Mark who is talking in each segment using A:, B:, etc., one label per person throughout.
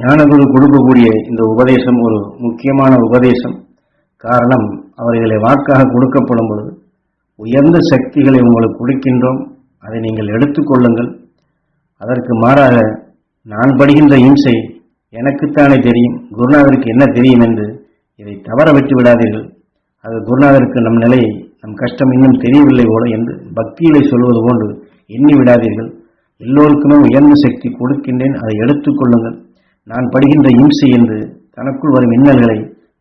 A: ஞானகுரு கொடுக்கக்கூடிய இந்த உபதேசம் ஒரு முக்கியமான உபதேசம். காரணம் அவர்களை வாக்காக கொடுக்கப்படும் பொழுது உயர்ந்த சக்திகளை உங்களுக்கு கொடுக்கின்றோம். அதை நீங்கள் எடுத்துக்கொள்ளுங்கள் அதற்கு மாறாக நான் படுகின்ற இம்சை எனக்குத்தானே தெரியும். குருநாதருக்கு என்ன தெரியும் என்று இதை தவற விட்டு விடாதீர்கள். அது குருநாதருக்கு நம் நிலை நம் கஷ்டம் இன்னும் தெரியவில்லை போல என்று பக்தியிலே சொல்வது போன்று எண்ணி விடாதீர்கள். எல்லோருக்குமே உயர்ந்த சக்தி கொடுக்கின்றேன். அதை எடுத்துக்கொள்ளுங்கள் நான் படுகின்ற இம்சை என்று தனக்குள் வரும் இன்னல்களை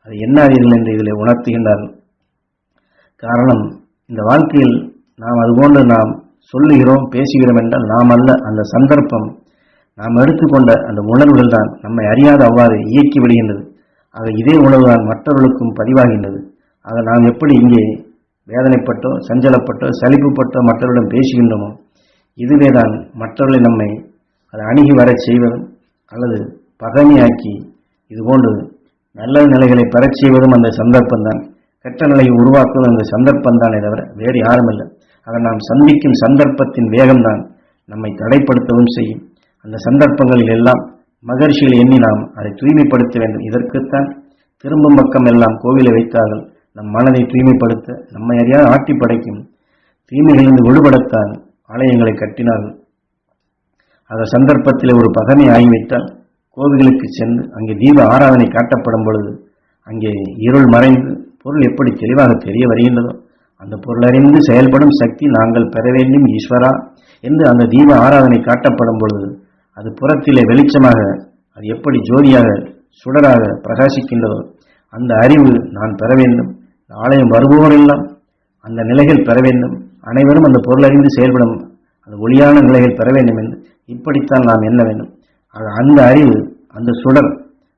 A: அதை எண்ணாதீர்கள் என்று இதில் உணர்த்துகின்றார்கள். காரணம் இந்த வாழ்க்கையில் நாம் அதுபோன்று நாம் சொல்லுகிறோம் பேசுகிறோம் என்றால் நாம் அல்ல அந்த சந்தர்ப்பம் நாம் எடுத்துக்கொண்ட அந்த உணர்வுகள் தான் நம்மை அறியாத அவ்வாறு இயக்கி விடுகின்றது. ஆக இதே உணர்வு தான் மற்றவர்களுக்கும் பதிவாகின்றது. ஆக நாம் எப்படி இங்கே வேதனைப்பட்டோ சஞ்சலப்பட்டோ சலிப்புப்பட்டோ மற்றவர்களிடம் பேசுகின்றோமோ இதுவே தான் மற்றவர்களை நம்மை அதை அணுகி வரச் செய்வதும் அல்லது பகமையாக்கி இதுபோன்று நல்ல நிலைகளை பெறச் செய்வதும் அந்த சந்தர்ப்பம்தான் கெட்ட நிலையை உருவாக்குவதும் அந்த சந்தர்ப்பம்தானே தவிர வேறு யாரும் இல்லை அதை நாம் சந்திக்கும் சந்தர்ப்பத்தின் வேகம்தான் நம்மை தடைப்படுத்தவும் செய்யும். அந்த சந்தர்ப்பங்களில் எல்லாம் மகர்ஷிகளை எண்ணி நாம் அதை தூய்மைப்படுத்த வேண்டும். இதற்குத்தான் திரும்பும் பக்கம் எல்லாம் கோவிலை வைத்தார்கள். நம் மனதை தூய்மைப்படுத்த நம்மை அறியாத ஆட்டி படைக்கும் தீமைகளிலிருந்து விடுபடத்தான் ஆலயங்களை கட்டினார்கள். அந்த சந்தர்ப்பத்தில் ஒரு பகமை ஆகிவிட்டால் கோவில்களுக்கு சென்று அங்கே தீப ஆராதனை காட்டப்படும் பொழுது அங்கே இருள் மறைந்து பொருள் எப்படி தெளிவாக தெரிய வருகின்றதோ அந்த பொருளறிந்து செயல்படும் சக்தி நாங்கள் பெற வேண்டும் ஈஸ்வரா என்று அந்த தீப ஆராதனை காட்டப்படும் பொழுது அது புறத்திலே வெளிச்சமாக அது எப்படி ஜோதியாக சுடராக பிரகாசிக்கின்றதோ அந்த அறிவு நான் பெற வேண்டும். ஆலயம் வருபவரெல்லாம் அந்த நிலைகள் பெற வேண்டும். அனைவரும் அந்த பொருள் அறிந்து செயல்படும் அந்த ஒளியான நிலைகள் பெற வேண்டும் என்று இப்படித்தான் நாம் எண்ண வேண்டும். அந்த அறிவு அந்த சுடர்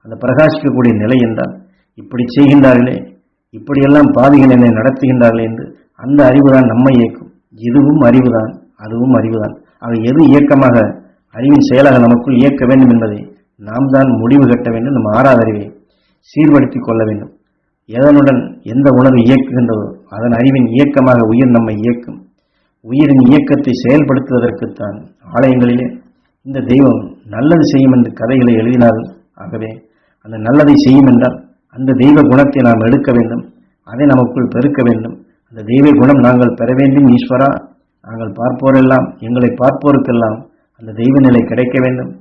A: அந்த பிரகாசிக்கக்கூடிய நிலை என்றால் இப்படி செய்கின்றார்களே இப்படியெல்லாம் பாதிகள் என்னை நடத்துகின்றார்களே என்று அந்த அறிவுதான் நம்மை இயக்கும். இதுவும் அறிவுதான் அதுவும் அறிவுதான். ஆக எது இயக்கமாக அறிவின் செயலாக நமக்குள் இயக்க வேண்டும் என்பதை நாம் தான் முடிவு கட்ட வேண்டும் நம் ஆறாத அறிவை சீர்படுத்திக் கொள்ள வேண்டும். எதனுடன் எந்த உணர்வு இயக்குகின்றதோ அதன் அறிவின் இயக்கமாக உயிர் நம்மை இயக்கும். உயிரின் இயக்கத்தை செயல்படுத்துவதற்குத்தான் ஆலயங்களிலே இந்த தெய்வம் நல்லது செய்யும் என்று கதைகளை எழுதினார்கள். ஆகவே அந்த நல்லதை செய்யும் என்றால் அந்த தெய்வ குணத்தை நாம் எடுக்க வேண்டும். அதை நமக்குள் பெருக்க வேண்டும். அந்த தெய்வ குணம் நாங்கள் பெற வேண்டும் ஈஸ்வரா. நாங்கள் பார்ப்போரெல்லாம் எங்களை பார்ப்போருக்கெல்லாம் அந்த தெய்வ நிலை கிடைக்க வேண்டும்.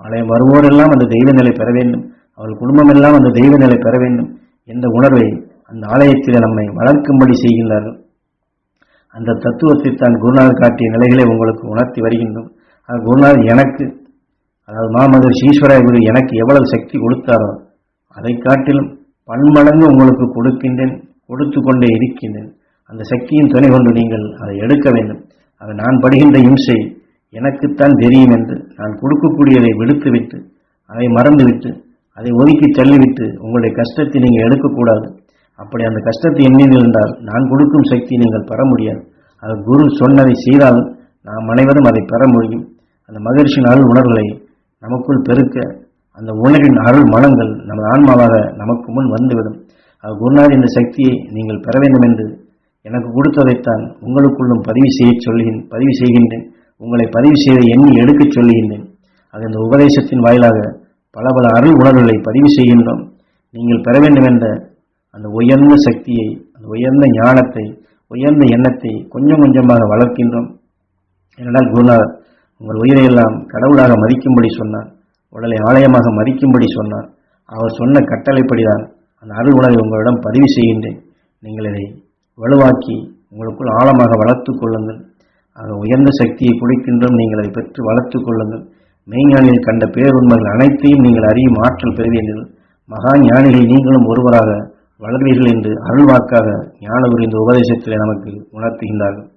A: ஆலயம் வருவோரெல்லாம் அந்த தெய்வ நிலை பெற வேண்டும். அவள் குடும்பம் எல்லாம் அந்த தெய்வ நிலை பெற வேண்டும் என்ற உணர்வை அந்த ஆலயத்தில் நம்மை வளர்க்கும்படி செய்கின்றார்கள். அந்த தத்துவத்தை தான் குருநாதர் காட்டிய நிலைகளை உங்களுக்கு உணர்த்தி வருகின்றோம். அது குருநாதர் எனக்கு அதாவது மாமதர் ஈஸ்வராய குரு எனக்கு எவ்வளவு சக்தி கொடுத்தாரோ அதை காட்டிலும் பன்மடங்கு உங்களுக்கு கொடுக்கின்றேன் கொடுத்து கொண்டே இருக்கின்றேன். அந்த சக்தியின் துணை கொண்டு நீங்கள் அதை எடுக்க வேண்டும். அது நான் படுகின்ற இம்சை எனக்குத்தான் தெரியும் என்று நான் கொடுக்கக்கூடியதை விடுத்துவிட்டு அதை மறந்துவிட்டு அதை ஒதுக்கி தள்ளிவிட்டு உங்களுடைய கஷ்டத்தை நீங்கள் எடுக்கக்கூடாது. அப்படி அந்த கஷ்டத்தை எண்ணில் இருந்தால் நான் கொடுக்கும் சக்தி நீங்கள் பெற முடியாது. அது குரு சொன்னதை செய்தாலும் நாம் அனைவரும் அதை பெற முடியும். அந்த மகிழ்ச்சியின் அருள் உணர்வுகளை நமக்குள் பெருக்க அந்த உணர்வின் அருள் மனங்கள் நமது ஆன்மாவாக நமக்கு முன் வந்துவிடும். அது குருநாத் இந்த சக்தியை நீங்கள் பெற வேண்டும் என்று எனக்கு கொடுத்ததைத்தான் உங்களுக்குள்ளும் பதிவு செய்ய சொல்லுகின் பதிவு செய்கின்றேன். உங்களை பதிவு செய்த எண்ணி எடுக்கச் சொல்லுகின்றேன். அது இந்த உபதேசத்தின் வாயிலாக பல பல அருள் உணர்வுகளை பதிவு செய்கின்றோம். நீங்கள் பெற வேண்டும் என்ற அந்த உயர்ந்த சக்தியை அந்த உயர்ந்த ஞானத்தை உயர்ந்த எண்ணத்தை கொஞ்சம் கொஞ்சமாக வளர்க்கின்றோம். ஏனென்றால் குருநாதர் உங்கள் உயிரையெல்லாம் கடவுளாக மதிக்கும்படி சொன்னார். உடலை ஆலயமாக மதிக்கும்படி சொன்னார். அவர் சொன்ன கட்டளைப்படிதான் அந்த அருள் உணர்வை உங்களிடம் பதிவு செய்கின்றேன். நீங்கள் இதை வலுவாக்கி உங்களுக்குள் ஆழமாக வளர்த்து கொள்ளுங்கள். ஆக உயர்ந்த சக்தியை குடிக்கின்றும் நீங்கள் அதை பெற்று வளர்த்து கொள்ளுங்கள். மெய்ஞானியில் கண்ட பேருண்மைகள் அனைத்தையும் நீங்கள் அறியும் ஆற்றல் பெறுவீர்கள். மகா ஞானிகள் நீங்களும் ஒருவராக வளர்வீர்கள் என்று அருள்வாக்காக ஞானகுரு இந்த உபதேசத்தில் நமக்கு உணர்த்துகின்றார்கள்.